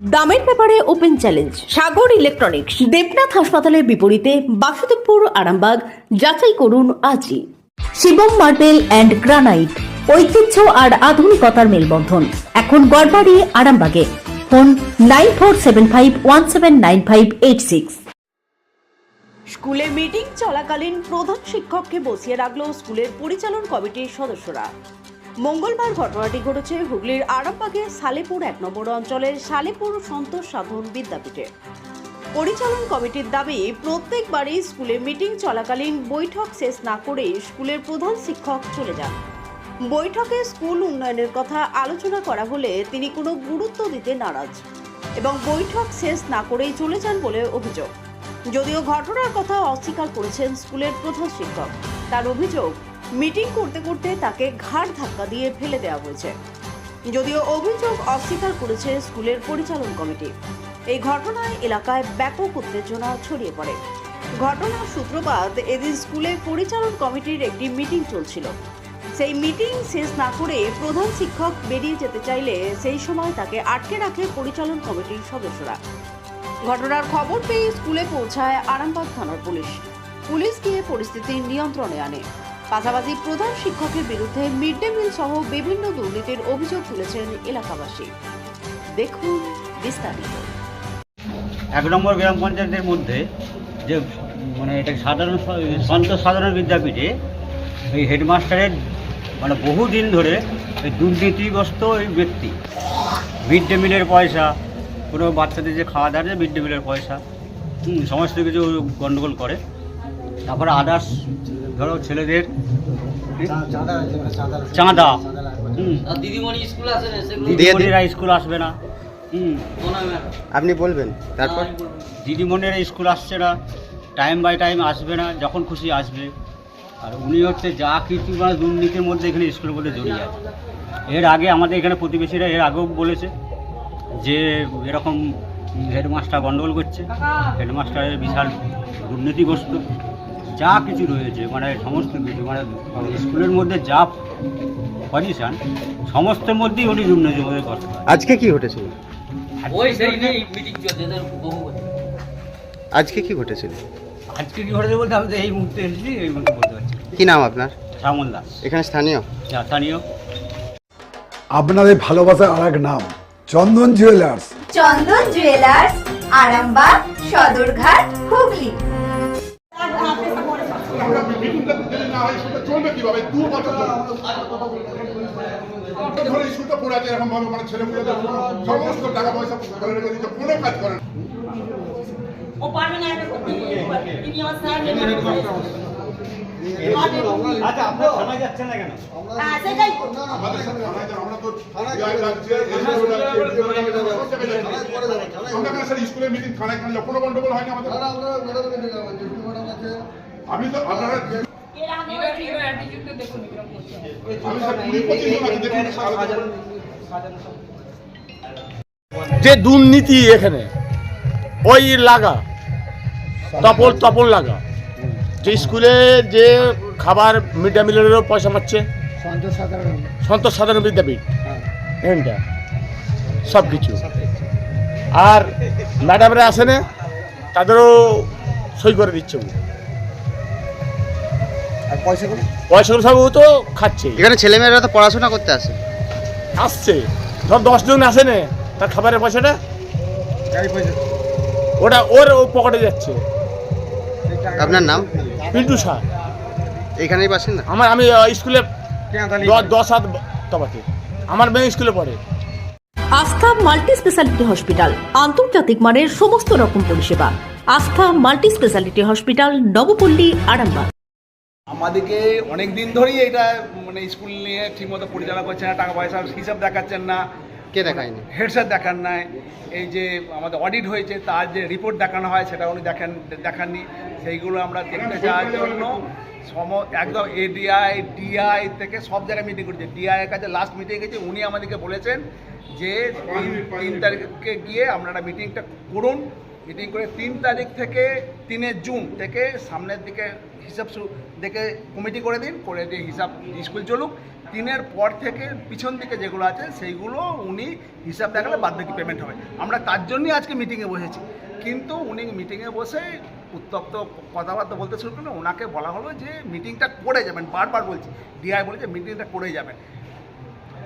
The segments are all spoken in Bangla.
দামের ব্যাপারে open challenge, Sagar electronics, Debnath হাসপাতালের বিপরীতে বাসুদেবপুর, আরামবাগ, যাচাই করুন আজই। শিবম মার্বেল অ্যান্ড গ্রানাইট, ঐতিহ্য আর আধুনিকতার মেলবন্ধন। এখন গড়বাড়ি, আরামবাগে। Phone nine four seven five one seven nine five eight six. স্কুলে মিটিং চলাকালীন প্রধান শিক্ষককে বসিয়ে রাখল স্কুলের পরিচালন কমিটির সদস্যরা। মঙ্গলবার ঘটনাটি ঘটেছে হুগলির আরামবাগের সালেপুর এক নম্বর অঞ্চলের সালেপুর সন্তোষ সাধন বিদ্যাপীঠে। পরিচালন কমিটির দাবি, প্রত্যেকবারই স্কুলে মিটিং চলাকালীন বৈঠক শেষ না করে স্কুলের প্রধান শিক্ষক চলে যান। বৈঠকে স্কুল উন্নয়নের কথা আলোচনা করা হলে তিনি কোনো গুরুত্ব দিতে নারাজ এবং বৈঠক শেষ না করেই চলে যান বলে অভিযোগ। যদিও ঘটনার কথা অস্বীকার করেছেন স্কুলের প্রধান শিক্ষক, তার অভিযোগ মিটিং করতে করতে তাকে ঘাড় ধাক্কা দিয়ে ফেলে দেওয়া হয়েছে। যদিও অভিযোগ অস্বীকার করেছে স্কুলের পরিচালন কমিটি। এই ঘটনায় এলাকায় ব্যাপক উত্তেজনা ছড়িয়ে পড়ে। ঘটনার সূত্রপাত এদিন স্কুলের পরিচালন কমিটির একটি মিটিং চলছিল। সেই মিটিং শেষ না করে প্রধান শিক্ষক বেরিয়ে যেতে চাইলে সেই সময় তাকে আটকে রাখে পরিচালন কমিটির সদস্যরা। ঘটনার খবর পেয়ে স্কুলে পৌঁছায় আরামবাগ থানার পুলিশ। পুলিশ গিয়ে পরিস্থিতি নিয়ন্ত্রণে আনে। পাশাপাশি প্রধান শিক্ষকের বিরুদ্ধে মিড ডে মিল সহ বিভিন্ন দুর্নীতির অভিযোগ তুলেছেন এলাকাবাসী। দেখুন বিস্তারিত। এক নম্বর গ্রাম পঞ্চায়েতের মধ্যে যে মানে এটা সাধারণ সন্ত সাধারণ বিদ্যাপীঠে এই হেডমাস্টারের মানে বহুদিন ধরে এই দুর্নীতিগ্রস্ত এই ব্যক্তি। মিড ডে মিলের পয়সা, কোনো বাচ্চাদের যে খাওয়া দাওয়া মিড ডে মিলের পয়সা সমস্ত কিছু গণ্ডগোল করে। তারপরে আদার্স ধরো ছেলেদের চাঁদা দিদিমণি স্কুল আছে না সেগুলো দিদিমণিরা স্কুল আসবে না। মনে হয়। আপনি বলবেন তারপর? দিদিমণিরা স্কুল আসছে না টাইম বাই টাইম আসবে না যখন খুশি আসবে। আর উনি হচ্ছে যা কিছু মানে দুর্নীতির মধ্যে এখানে স্কুলের মধ্যে জড়িয়ে আছে। এর আগে আমাদের এখানে প্রতিবেশীরা এর আগেও বলেছে যে এরকম হেডমাস্টার গণ্ডগোল করছে। হেডমাস্টারের বিশাল দুর্নীতিগ্রস্ত। যা কিছু রয়েছে মানে সমস্ত কিছু মানে স্কুলের মধ্যে যা পজিশন সমস্তের মধ্যেই উনি কষ্ট হয়। আজকে কি ঘটেছিল। আজকে কি ঘটেছিল? আজকে কি ঘটেছে বলতে আমি তো এই মুহূর্তে এসেছি এই মুহূর্তে বলতে পারছি কি নাম আপনার? শ্যামল দাস। এখানে স্থানীয়? স্থানীয়। আপনাদের ভালোবাসার আর এক নাম চন্দন জুয়েলার্স চন্দন জুয়েলার্স আরামবাগ সদরঘাট হুগলি। চলবে কীভাবে? দু বছর ধরে। ইস্যুটা পড়ে আছে এরকম ভাবে মানে ছেলেগুলো সমস্ত টাকা পয়সা ফেলে রেখে দিচ্ছে কোনো কাজ করে না। আচ্ছা আপনার থানায় যাচ্ছেন না কেন? আমাদের সাথে আমরা তো বিআই যাচ্ছে, SDO যাচ্ছে, SDO যাচ্ছে, সব জায়গায় যাচ্ছি। আমরা কেন স্যার স্কুলের মিটিং থানায় খানে কোনো গন্ডগোল হয়নি আমাদের। আমি তো আপনারা আমি যে দুর্নীতি এখানে ওই লাগা তপল তপল লাগা। যে স্কুলে যে খাবার মিড ডে মিলেরও পয়সা মারছে সন্তোষ সাধারণ। বিদ্যাপীঠ এখানটা সব কিছু। আর ম্যাডামরা আসে না তাদেরও সই করে দিচ্ছে। ও। পয়সাগুলো সব ও তো খাচ্ছে। এখানে ছেলেমেয়েরা তো পড়াশোনা করতে আসে। আসছে। ধর দশজন আসে না তার খাবারের পয়সাটা? ওটা ওর ও পকেটে যাচ্ছে। আপনার নাম? পিন্টু শাহ। এখানেই বাসিন্দা আমার আমি স্কুলে দশ হাত তবাতে আমার মেয়ে স্কুলে পড়ে। আস্থা মাল্টি স্পেশালিটি হসপিটাল আন্তর্জাতিক মানের সমস্ত রকম পরিষেবা। Astha multi speciality hospital Nabapalli Arambagh. আমাদেরকে অনেক দিন ধরেই এটা মানে স্কুল নিয়ে ঠিকমতো পরিচালনা করছে না টাকা পয়সার হিসাব দেখাচ্ছেন না। কে দেখায়নি? হেড স্যার দেখান নাই। এই যে আমাদের অডিট হয়েছে তার যে রিপোর্ট দেখানো হয় সেটা উনি দেখান দেখাননি। সেইগুলো আমরা দেখতে চাওয়ার জন্য সম একদম এডিআই ডিআই থেকে সব জায়গায় মিটিং করেছে। ডিআই এর কাছে লাস্ট মিটিং গেছে উনি আমাদেরকে বলেছেন যে তিন তিন তারিখে গিয়ে আপনারা মিটিংটা করুন। মিটিং করে তিন তারিখ থেকে তিনে জুন থেকে সামনের দিকে হিসাব দেখে কমিটি করে দিন, করে দিয়ে হিসাব স্কুল চলুক। তিনের পর থেকে পিছন দিকে যেগুলো আছে, সেইগুলো উনি হিসাব দেখালে বাদ বাকি পেমেন্ট হবে। আমরা তার জন্যই আজকে মিটিংয়ে বসেছি। কিন্তু উনি মিটিংয়ে বসে উত্তপ্ত কথাবার্তা বলতে শুরু করলেন। ওনাকে বলা হলো যে মিটিংটা করে যাবেন। বারবার বলছি ডিআই বলেছে মিটিংটা করে যাবেন।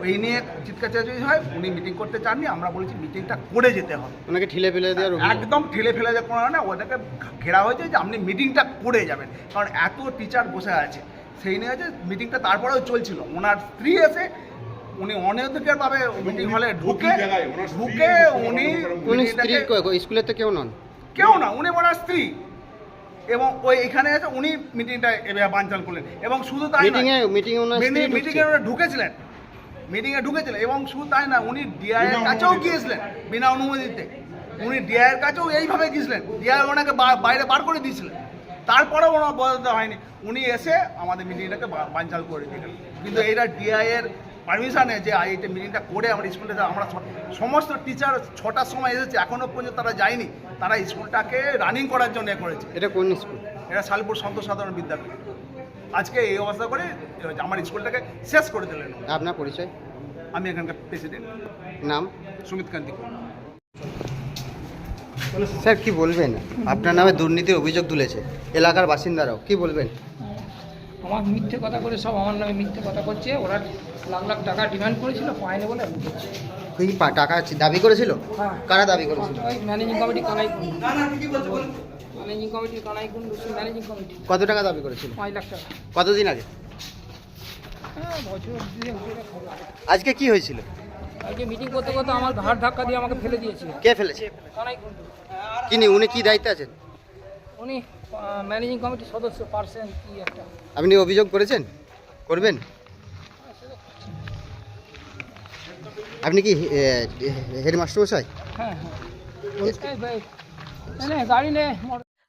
এই নিয়ে চিৎকার চেঁচামেচি হয় উনি মিটিং করতে চাননি আমরা বলেছি মিটিংটা করে যেতে হবে। ওনাকে ঠেলে ফেলে দেওয়ার একদম ঠেলে ফেলে যে কোনো না ওদেরকে ঘেরা হয়েছে যে আপনি মিটিংটা করে যাবেন। কারণ এত টিচার বসে আছে সেই নিয়ে যে মিটিংটা তারপরেও চলছিল। ওনার স্ত্রী এসে উনি অনধিকারভাবে মিটিং হলে ঢুকে ঢুকে উনি উনি স্ত্রী স্কুলের তো কেউ নন? কেউ না উনি ওনার স্ত্রী। এবং ওই এখানে আছে উনি মিটিংটা এভাবে বানচাল করলেন। এবং শুধু তাই মিটিং এ মিটিং এ মিটিং এ ঢুকেছিলেন। মিটিং এ ঢুকেছিলেন এবং শুধু তাই না উনি ডিআই এর কাছেও গিয়েছিলেন বিনা অনুমতিতে। উনি ডিআই এর কাছেও এইভাবে গিয়েছিলেন ডিআই ওনাকে বাইরে বার করে দিয়েছিলেন। তারপরেও ওনার বদলাতে হয়নি। উনি এসে আমাদের মিটিংটাকে বা- বানচাল করে দিয়ে গেলেন কিন্তু এটা ডিআই এর পারমিশনে যে এই মিটিংটা করে আমরা স্কুলে আমরা সমস্ত টিচার ছটার সময় এসেছে এখনও পর্যন্ত তারা যায়নি। তারা স্কুলটাকে রানিং করার জন্য এ করেছে। এটা কোন স্কুল এটা শালপুর সন্ত সাধারণ বিদ্যালয় আজকে এই অবস্থা করে আমার স্কুলটাকে শেষ করে দিলেন। আপনার পরিচয়? আমি এখানকার প্রেসিডেন্ট নাম? সুমিত কান্তি স্যার কি বলবেন? আপনার নামে দুর্নীতির অভিযোগ তুলেছে। এলাকার বাসিন্দারাও কি বলবেন? আমার মিথ্যে কথা করে সব আমার নামে মিথ্যে কথা করছে। ওরা লাখ লাখ টাকা ডিমান্ড করেছিল পায়নি বলে আমি। কি টাকা দাবি করেছিল? হ্যাঁ। কারা দাবি করেছিল? Managing committee Kanai managing committee Kanai Kundu managing committee কত টাকা দাবি করেছিল? পাঁচ লাখ টাকা। কতদিন আগে? হ্যাঁ। আজকে কি হয়েছিল? আজকে মিটিং করতে করতে আমার ঘাট ধাক্কা দিয়ে আমাকে ফেলে দিয়েছে। কে ফেলেছে? কানাই কুন্ডু কিনি উনি কি দায়িত্বে আছেন? উনি ম্যানেজিং কমিটির সদস্য পার্সেন্ট কি একটা। আপনি অভিযোগ করেছেন? করবেন? আপনি কি হেডমাস্টার মশাই হ্যাঁ হ্যাঁ। গাড়ি নে